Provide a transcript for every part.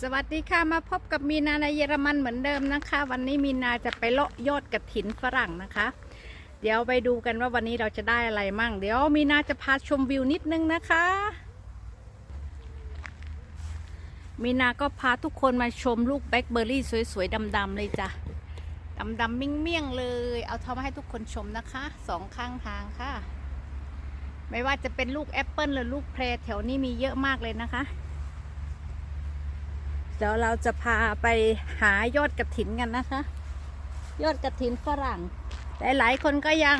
สวัสดีค่ะมาพบกับมีนาในเยอรมันเหมือนเดิมนะคะ วันนี้มีนาจะไปเลาะยอดกระถินฝรั่งนะคะ เดี๋ยวไปดูกันว่าวันนี้เราจะได้อะไรมั่ง เดี๋ยวมีนาจะพาชมวิวนิดนึงนะคะ มีนาก็พาทุกคนมาชมลูกแบล็คเบอร์รี่สวยๆดำๆเลยจ้ะดำๆเมี่ยงๆเลย เอาทำมาให้ทุกคนชมนะคะสองข้างทางค่ะ ไม่ว่าจะเป็นลูกแอปเปิลหรือลูกเพลแถวนี้มีเยอะมากเลยนะคะ เดี๋ยวเราจะพาไปหายอดกระถินกันนะคะ ยอดกระถินฝรั่ง แต่หลายคนก็ยัง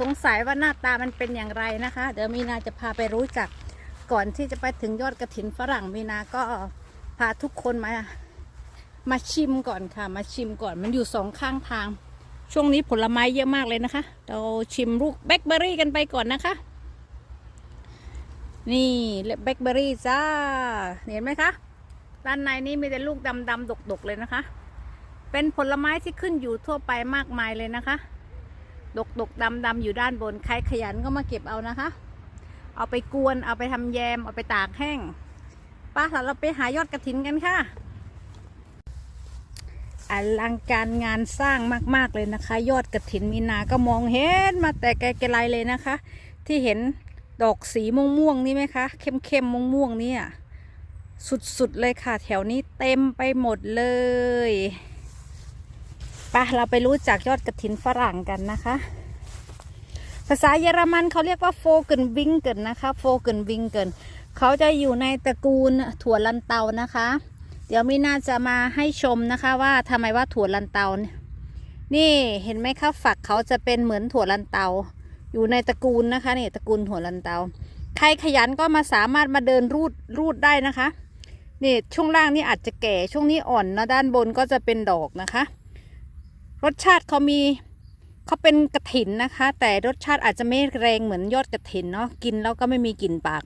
สงสัยว่าหน้าตามันเป็นอย่างไรนะคะ เดี๋ยวมีนาจะพาไปรู้จักก่อนที่จะไปถึงยอดกระถินฝรั่งมีนาก็พาทุกคนมามาชิมก่อนค่ะ มาชิมก่อนมันอยู่สองข้างทาง ช่วงนี้ผลไม้เยอะมากเลยนะคะ เราชิมลูกแบล็คเบอร์รี่กันไปก่อนนะคะ นี่แบล็คเบอร์รี่จ้าเห็นไหมคะ ด้านในนี่มีแต่ลูกดำดำดกดกๆเลยนะคะ เป็นผลไม้ที่ขึ้นอยู่ทั่วไปมากมายเลยนะคะ ดกดกดำดำอยู่ด้านบน ใครขยันก็มาเก็บเอานะคะ เอาไปกวน เอาไปทำแยม เอาไปตากแห้งป้าเราไปหายอดกระถินกันค่ะ อลังการงานสร้างมากๆเลยนะคะ ยอดกระถินมีนา ก็มองเห็นมาแต่ไกลๆเลยนะคะ ที่เห็นดอกสีม่วงๆนี่ไหมคะ เข้มๆม่วงๆนี่ย สุดๆเลยค่ะ แถวนี้เต็มไปหมดเลยไปะเราไปรู้จักยอดกระถินฝรั่งกันนะคะ ภาษาเยอรมันเขาเรียกว่าโฟเกนวิงเกินนะคะโฟเกนวิงเกินเขาจะอยู่ในตระกูลถั่วลันเตานะคะ เดี๋ยวมีน่าจะมาให้ชมนะคะว่าทำไมว่าถั่วลันเตาเนี่ยนี่เห็นไหมคะฝักเขาจะเป็นเหมือนถั่วลันเตา อยู่ในตระกูลนะคะนี่ตระกูลถั่วลันเตา ใครขยันก็มาสามารถมาเดินรูดรูดได้นะคะ นี่ช่วงล่างนี่อาจจะแก่ช่วงนี้อ่อนนะด้านบนก็จะเป็นดอกนะคะ รสชาติเขามีเขาเป็นกระถินนะคะ แต่รสชาติอาจจะไม่แรงเหมือนยอดกระถินเนาะกินแล้วก็ไม่มีกลิ่นปาก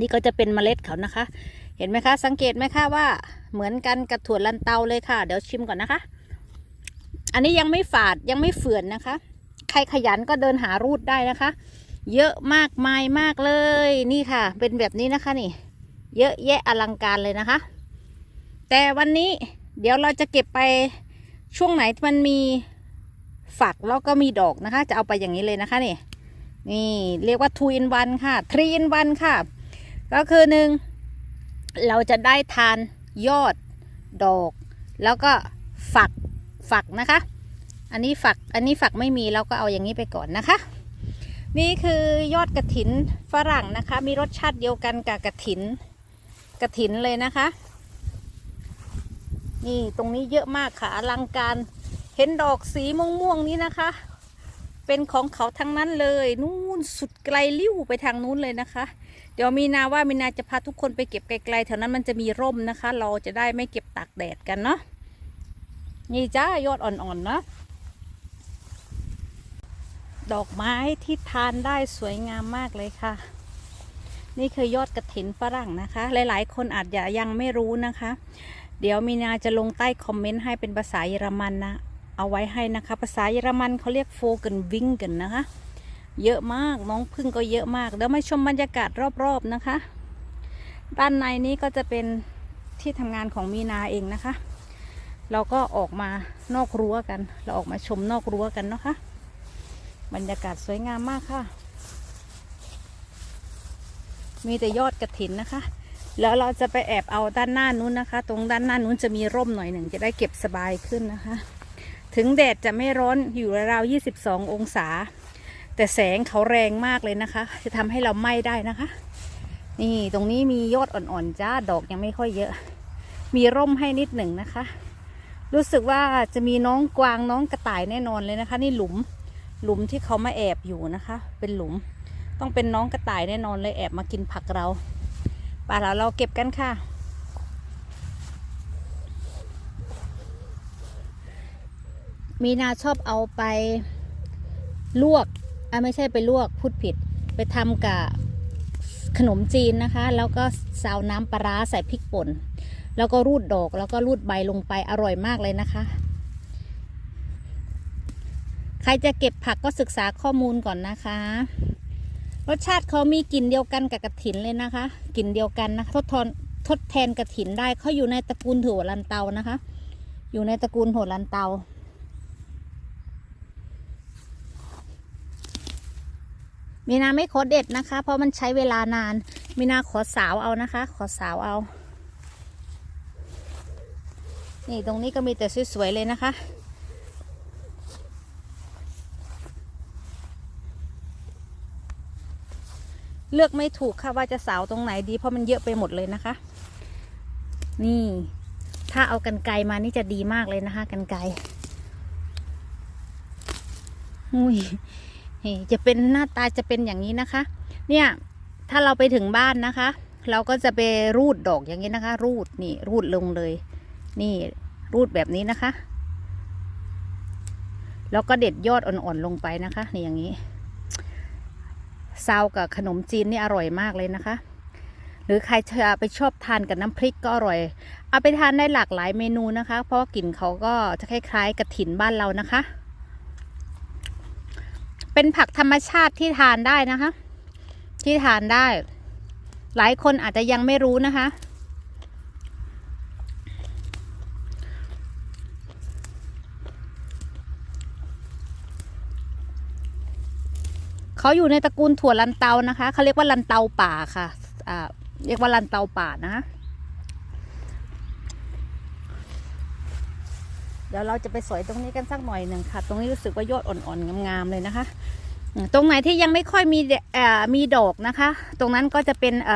นี่ก็จะเป็นเมล็ดเขานะคะ เห็นไหมคะ สังเกตไหมคะว่าเหมือนกันกับถั่วลันเตาเลยค่ะ เดี๋ยวชิมก่อนนะคะ อันนี้ยังไม่ฝาดยังไม่เฝื่อนนะคะ ใครขยันก็เดินหารูดได้นะคะ เยอะมากมายมากเลยนี่ค่ะ เป็นแบบนี้นะคะนี่ เยอะแยะอลังการเลยนะคะ แต่วันนี้เดี๋ยวเราจะเก็บไปช่วงไหนมันมีฝักแล้วก็มีดอกนะคะ จะเอาไปอย่างนี้เลยนะคะนี่นี่เรียกว่า two in one ค่ะ three in one ค่ะ ก็คือหนึ่งเราจะได้ทานยอดดอก แล้วก็ฝักฝักนะคะ อันนี้ฝักอันนี้ฝักไม่มีเราก็เอาอย่างนี้ไปก่อนนะคะ นี่คือยอดกระถินฝรั่งนะคะ มีรสชาติเดียวกันกับกระถิน กระถินเลยนะคะ นี่ตรงนี้เยอะมากค่ะอลังการ เห็นดอกสีม่วงๆนี้นะคะ เป็นของเขาทั้งนั้นเลยนู่นสุดไกลลิ้วไปทางนู้นเลยนะคะ เดี๋ยวมีนาว่ามีนาจะพาทุกคนไปเก็บไกลๆแถวนั้นมันจะมีร่มนะคะ เราจะได้ไม่เก็บตากแดดกันเนาะนี่จ้ายอดอ่อนๆนะดอกไม้ที่ทานได้สวยงามมากเลยค่ะ นี่คือยอดกระถินฝรั่งนะคะ หลายๆ คนอาจจะยังไม่รู้นะคะ เดี๋ยวมีนาจะลงใต้คอมเมนต์ให้เป็นภาษาเยอรมันนะ เอาไว้ให้นะคะ ภาษาเยอรมันเขาเรียกโฟกันวิงกันนะคะ เยอะมากน้องพึ่งก็เยอะมาก เดี๋ยวมาชมบรรยากาศรอบๆนะคะ ด้านในนี้ก็จะเป็นที่ทำงานของมีนาเองนะคะ เราก็ออกมานอกรั้วกัน เราออกมาชมนอกรั้วกันนะคะ บรรยากาศสวยงามมากค่ะ มีแต่ยอดกระถินนะคะ แล้วเราจะไปแอบเอาด้านหน้านู้นนะคะ ตรงด้านหน้านู้นจะมีร่มหน่อยหนึ่งจะได้เก็บสบายขึ้นนะคะ ถึงแดดจะไม่ร้อนอยู่ราวๆ22 องศา แต่แสงเขาแรงมากเลยนะคะ จะทำให้เราไหม้ได้นะคะ นี่ตรงนี้มียอดอ่อนๆจ้าดอกยังไม่ค่อยเยอะ มีร่มให้นิดหนึ่งนะคะ รู้สึกว่าจะมีน้องกวางน้องกระต่ายแน่นอนเลยนะคะ นี่หลุมหลุมที่เขามาแอบอยู่นะคะ เป็นหลุม ต้องเป็นน้องกระต่ายแน่นอนเลยแอบมากินผักเราป่าเราเราเก็บกันค่ะ มีนาชอบเอาไปลวกอะไม่ใช่ไปลวกพูดผิด ไปทำกับขนมจีนนะคะ แล้วก็ซาวน้ำปลาร้าใส่พริกป่น แล้วก็รูดดอกแล้วก็รูดใบลงไปอร่อยมากเลยนะคะ ใครจะเก็บผักก็ศึกษาข้อมูลก่อนนะคะ รสชาติเขามีกลิ่นเดียวกันกับกระถินเลยนะคะกลิ่นเดียวกันนะทดทนทดแทนกระถินได้เขาอยู่ในตระกูลถั่วลันเตานะคะ อยู่ในตระกูลถั่วลันเตามีนาไม่ขอเด็ดนะคะ เพราะมันใช้เวลานานมีนาขอสาวเอานะคะ ขอสาวเอา นี่ตรงนี้ก็มีแต่สวยๆเลยนะคะ เลือกไม่ถูกค่ะว่าจะสาวตรงไหนดี เพราะมันเยอะไปหมดเลยนะคะ นี่ ถ้าเอากันไกรมานี่จะดีมากเลยนะคะ กันไกรอุ้ยจะเป็นหน้าตาจะเป็นอย่างนี้นะคะ เนี่ยถ้าเราไปถึงบ้านนะคะ เราก็จะไปรูดดอกอย่างนี้นะคะ รูดนี่รูดลงเลย นี่รูดแบบนี้นะคะ แล้วก็เด็ดยอดอ่อนๆลงไปนะคะ นี่อย่างนี้ ซาวกับขนมจีนนี่อร่อยมากเลยนะคะ หรือใครจะไปชอบทานกับน้ำพริกก็อร่อย เอาไปทานได้หลากหลายเมนูนะคะ เพราะกลิ่นเขาก็จะคล้ายๆกระถินบ้านเรานะคะ เป็นผักธรรมชาติที่ทานได้นะคะ ที่ทานได้ หลายคนอาจจะยังไม่รู้นะคะ เขาอยู่ในตระกูลถั่วลันเตานะคะเขาเรียกว่าลันเตาป่าค่ะอ่าเรียกว่าลันเตาป่านะคะเดี๋ยวเราจะไปสอยตรงนี้กันสักหน่อยหนึ่งค่ะ ตรงนี้รู้สึกว่ายอดอ่อนๆงามๆเลยนะคะ ตรงไหนที่ยังไม่ค่อยมีมีดอกนะคะ ตรงนั้นก็จะเป็นอ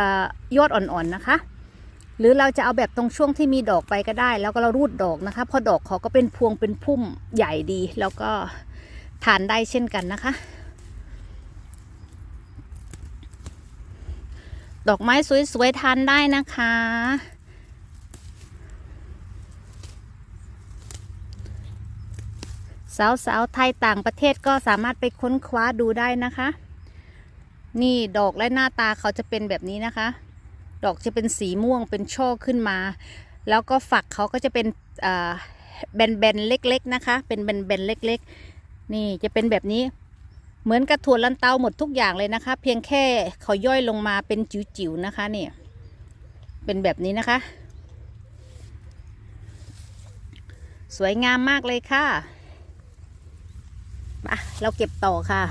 ยอดอ่อนๆนะคะ หรือเราจะเอาแบบตรงช่วงที่มีดอกไปก็ได้ แล้วก็เรารูดดอกนะคะเพอดอกเขาก็เป็นพวงเป็นพุ่มใหญ่ดี แล้วก็ทานได้เช่นกันนะคะ ดอกไม้สวยๆทานได้นะคะ สาวๆไทยต่างประเทศก็สามารถไปค้นคว้าดูได้นะคะ นี่ดอกและหน้าตาเขาจะเป็นแบบนี้นะคะ ดอกจะเป็นสีม่วงเป็นช่อขึ้นมา แล้วก็ฝักเขาก็จะเป็นแบนๆเล็กๆนะคะ เป็นแบนๆเล็กๆ นี่จะเป็นแบบนี้ เหมือนกระถั่วลันเตาหมดทุกอย่างเลยนะคะ เพียงแค่เขาย่อยลงมาเป็นจิ๋วๆนะคะเนี่ยเป็นแบบนี้นะคะ สวยงามมากเลยค่ะมาเราเก็บต่อค่ะ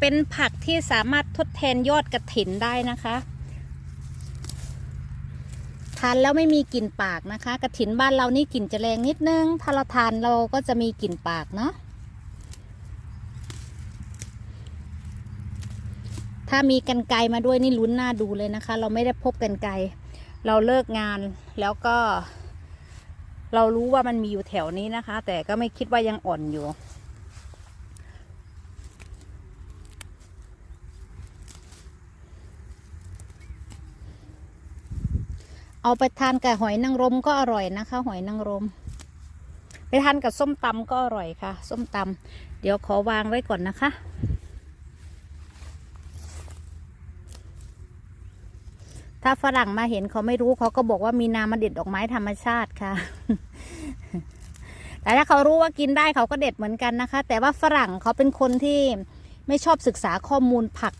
เป็นผักที่สามารถทดแทนยอดกระถินได้นะคะ ทานแล้วไม่มีกลิ่นปากนะคะกระถินบ้านเรานี่กลิ่นจะแรงนิดนึง ถ้าเราทานเราก็จะมีกลิ่นปากเนาะถ้ามีกันไกมาด้วยนี่ลุ้นหน้าดูเลยนะคะ เราไม่ได้พบกันไกเราเลิกงานแล้วก็ เรารู้ว่ามันมีอยู่แถวนี้นะคะ แต่ก็ไม่คิดว่ายังอ่อนอยู่ เอาไปทานกับหอยนางรมก็อร่อยนะคะ หอยนางรม ไปทานกับส้มตำก็อร่อยค่ะ ส้มตำเดี๋ยวขอวางไว้ก่อนนะคะ ถ้าฝรั่งมาเห็นเขาไม่รู้เขาก็บอกว่ามีนามาเด็ดดอกไม้ธรรมชาติค่ะ แต่ถ้าเขารู้ว่ากินได้เขาก็เด็ดเหมือนกันนะคะ แต่ว่าฝรั่งเขาเป็นคนที่ไม่ชอบศึกษาข้อมูลผัก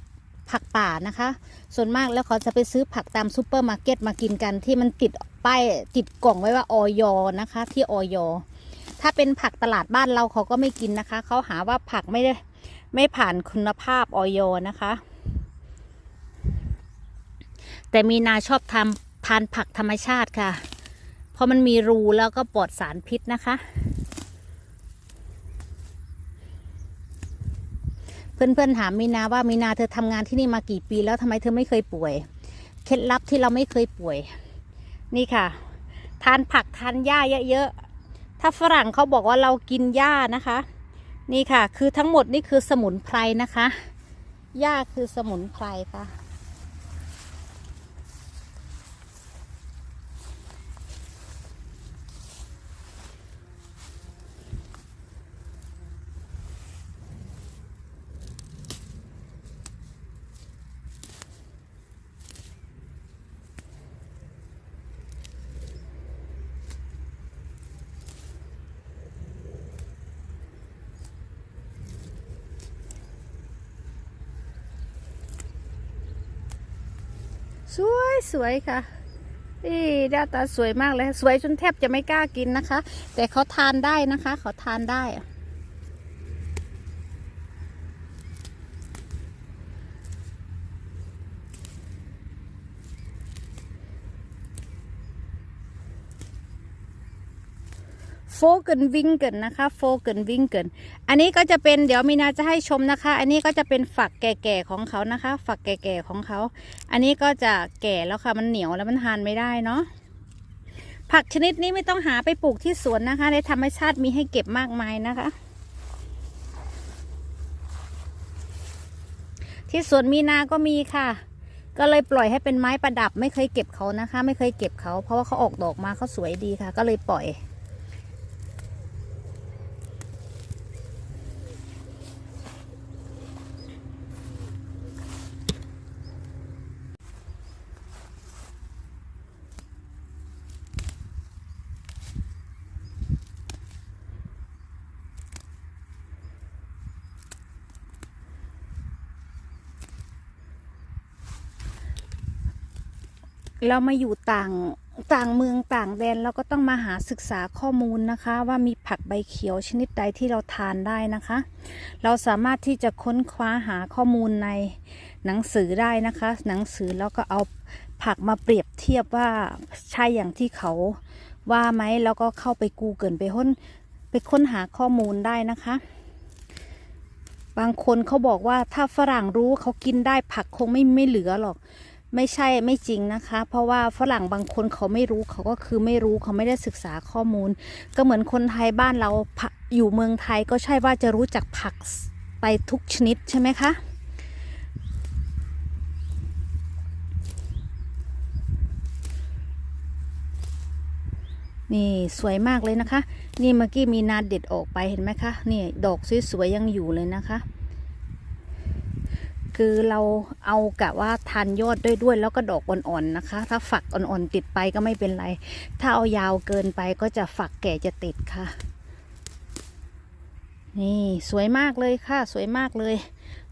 ผักป่านะคะ ส่วนมากแล้วเขาจะไปซื้อผักตามซูเปอร์มาร์เก็ตมากินกันที่มันติดป้ายติดกล่องไว้ว่าออยนะคะ ที่ออยถ้าเป็นผักตลาดบ้านเราเขาก็ไม่กินนะคะ เขาหาว่าผักไม่ได้ไม่ผ่านคุณภาพออยนะคะ แต่มีนาชอบทำทานผักธรรมชาติค่ะ เพราะมันมีรูแล้วก็ปลอดสารพิษนะคะ เพื่อนๆถามมีนาว่ามีนาเธอทำงานที่นี่มากี่ปี แล้วทำไมเธอไม่เคยป่วย เคล็ดลับที่เราไม่เคยป่วย นี่ค่ะ ทานผักทานหญ้าเยอะๆถ้าฝรั่งเขาบอกว่าเรากินหญ้านะคะ นี่ค่ะ คือทั้งหมดนี่คือสมุนไพรนะคะหญ้าคือสมุนไพรค่ะ สวยสวยค่ะนี่หน้าตาสวยมากเลย สวยจนแทบจะไม่กล้ากินนะคะ แต่เขาทานได้นะคะเขาทานได้ ฟกินวิงเกินนะคะโฟกินวิงเกินอันนี้ก็จะเป็นเดี๋ยวมีนาจะให้ชมนะคะ อันนี้ก็จะเป็นฝักแก่ๆของเขานะคะ ฝักแก่ๆของเขา อันนี้ก็จะแก่แล้วค่ะมันเหนียวแล้วมันทานไม่ได้เนาะผักชนิดนี้ไม่ต้องหาไปปลูกที่สวนนะคะ ในธรรมชาติมีให้เก็บมากมายนะคะ ที่สวนมีนาก็มีค่ะ ก็เลยปล่อยให้เป็นไม้ประดับ ไม่เคยเก็บเขานะคะ ไม่เคยเก็บเขา เพราะว่าเขาออกดอกมาเขาสวยดีค่ะ ก็เลยปล่อย เรามาอยู่ต่างต่างเมืองต่างแดนเราก็ต้องมาหาศึกษาข้อมูลนะคะ ว่ามีผักใบเขียวชนิดใดที่เราทานได้นะคะ เราสามารถที่จะค้นคว้าหาข้อมูลในหนังสือได้นะคะ หนังสือแล้วก็เอาผักมาเปรียบเทียบว่าใช่อย่างที่เขาว่าไหมแล้วก็เข้าไปกูเกิลไปค้นไปค้นหาข้อมูลได้นะคะ บางคนเขาบอกว่าถ้าฝรั่งรู้เขากินได้ผักคงไม่ไม่เหลือหรอก ไม่ใช่ไม่จริงนะคะ เพราะว่าฝรั่งบางคนเขาไม่รู้เขาก็คือไม่รู้เขาไม่ได้ศึกษาข้อมูล ก็เหมือนคนไทยบ้านเราอยู่เมืองไทยก็ใช่ว่าจะรู้จักผักไปทุกชนิดใช่ไหมคะนี่สวยมากเลยนะคะ นี่เมื่อกี้มีนาเด็ดออกไปเห็นไหมคะ นี่ดอกสวยๆยังอยู่เลยนะคะ คือเราเอากะว่าทานยอดด้วยด้วยแล้วก็ดอกอ่อนๆนะคะ ถ้าฝักอ่อนๆติดไปก็ไม่เป็นไร ถ้าเอายาวเกินไปก็จะฝักแก่จะติดค่ะ นี่สวยมากเลยค่ะ สวยมากเลย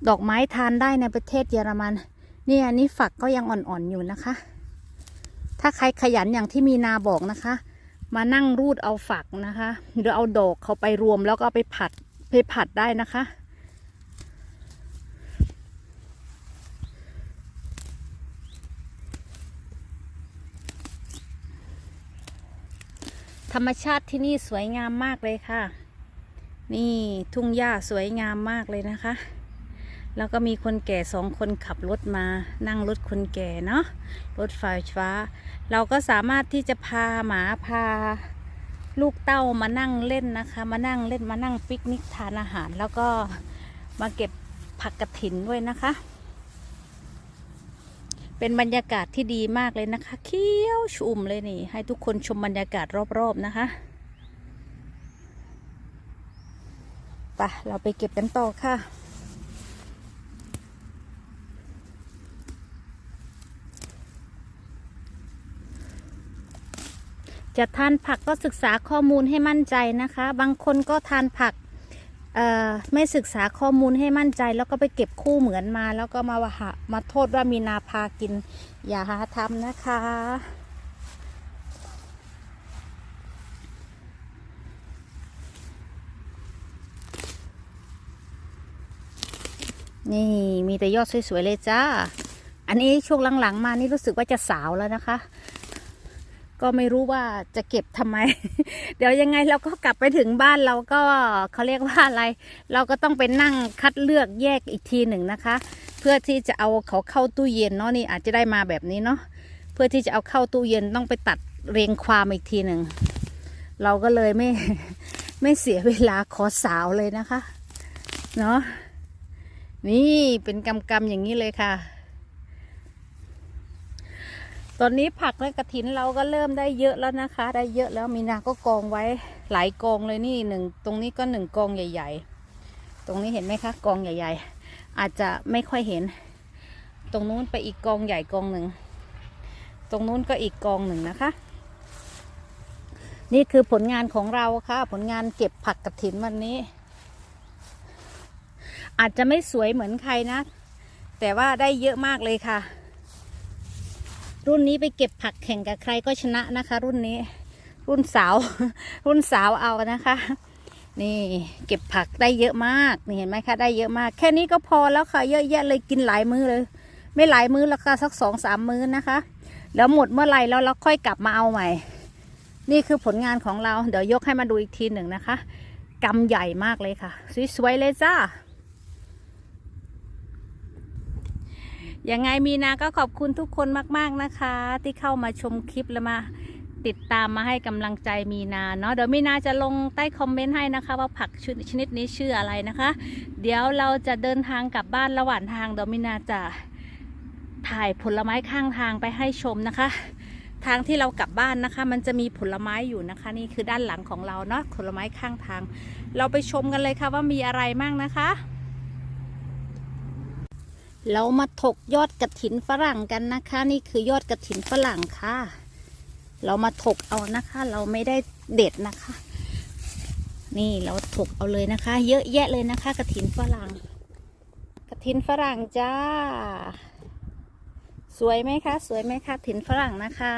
ดอกไม้ทานได้ในประเทศเยอรมันนี่อันนี้ฝักก็ยังอ่อนๆอยู่นะคะ ถ้าใครขยันอย่างที่มีนาบอกนะคะ มานั่งรูดเอาฝักนะคะหรือเอาดอกเขาไปรวมแล้วก็ไปผัดไปผัดได้นะคะ ธรรมชาติที่นี่สวยงามมากเลยค่ะ นี่ทุ่งหญ้าสวยงามมากเลยนะคะ แล้วก็มีคนแก่สองคนขับรถมานั่งรถคนแก่เนาะรถไฟฟ้า เราก็สามารถที่จะพาหมาพา ลูกเต้ามานั่งเล่นนะคะ มานั่งเล่นมานั่งปิกนิกทานอาหาร แล้วก็มาเก็บผักกระถินด้วยนะคะ เป็นบรรยากาศที่ดีมากเลยนะคะ เขียวชุ่มเลยนี่ ให้ทุกคนชมบรรยากาศรอบๆนะคะไปะเราไปเก็บกันต่อค่ะจะทานผักก็ศึกษาข้อมูลให้มั่นใจนะคะ บางคนก็ทานผัก ไม่ศึกษาข้อมูลให้มั่นใจ แล้วก็ไปเก็บคู่เหมือนมา แล้วก็มาว่าหามาโทษว่ามีนาพากิน อย่าหาทำนะคะ นี่มีแต่ยอดสวยๆเลยจ้า อันนี้ช่วงหลังๆ มานี่รู้สึกว่าจะสาวแล้วนะคะ ก็ไม่รู้ว่าจะเก็บทำไม เดี๋ยวยังไงเราก็กลับไปถึงบ้านเราก็เขาเรียกว่าอะไร เราก็ต้องไปนั่งคัดเลือกแยกอีกทีหนึ่งนะคะ เพื่อที่จะเอาเขาเข้าตู้เย็นเนาะนี่อาจจะได้มาแบบนี้เนาะเพื่อที่จะเอาเข้าตู้เย็นต้องไปตัดเรียงความอีกทีหนึ่งเราก็เลยไม่ไม่เสียเวลาขอสาวเลยนะคะ เนาะนี่เป็นกำกำอย่างนี้เลยค่ะ ตอนนี้ผักและกระถินเราก็เริ่มได้เยอะแล้วนะคะ ได้เยอะแล้วมีนาก็กองไว้หลายกองเลยนี่หนึ่งตรงนี้ก็หนึ่งกองใหญ่ ๆ ตรงนี้เห็นไหมคะกองใหญ่ ๆ อาจจะไม่ค่อยเห็น ตรงนู้นไปอีกกองใหญ่กองหนึ่งตรงนู้นก็อีกกองหนึ่งนะคะ นี่คือผลงานของเราค่ะ ผลงานเก็บผักกระถินวันนี้ อาจจะไม่สวยเหมือนใครนะ แต่ว่าได้เยอะมากเลยค่ะ รุ่นนี้ไปเก็บผักแข่งกับใครก็ชนะนะคะ รุ่นนี้ รุ่นสาว รุ่นสาวเอานะคะ นี่เก็บผักได้เยอะมากนี่เห็นไหมคะได้เยอะมาก แค่นี้ก็พอแล้วค่ะ เยอะแยะเลยกินหลายมื้อเลย ไม่หลายมื้อแล้วค่ะสักสองสามมื้อนะคะ แล้วหมดเมื่อไหร่แล้วเราค่อยกลับมาเอาใหม่ นี่คือผลงานของเรา เดี๋ยวยกให้มาดูอีกทีหนึ่งนะคะกำใหญ่มากเลยค่ะสวยๆเลยจ้า ยังไงมีนาก็ขอบคุณทุกคนมาก ๆนะคะ ที่เข้ามาชมคลิปแล้วมาติดตามมาให้กำลังใจมีนาเนาะเดี๋ยวมีนาจะลงใต้คอมเมนต์ให้นะคะว่าผักชนิดนี้ชื่ออะไรนะคะ เดี๋ยวเราจะเดินทางกลับบ้านระหว่างทางเดี๋ยวมีนาจะถ่ายผลไม้ข้างทางไปให้ชมนะคะ ทางที่เรากลับบ้านนะคะ มันจะมีผลไม้อยู่นะคะ นี่คือด้านหลังของเราเนาะผลไม้ข้างทาง เราไปชมกันเลยค่ะว่ามีอะไรมั่งนะคะ เรามาถกยอดกระถินฝรั่งกันนะคะ นี่คือยอดกระถินฝรั่งค่ะ เรามาถกเอานะคะ เราไม่ได้เด็ดนะคะ นี่เราถกเอาเลยนะคะ เยอะแยะเลยนะคะ กระถินฝรั่ง กระถินฝรั่งจ้า สวยไหมคะ สวยไหมคะกระถินฝรั่งนะคะ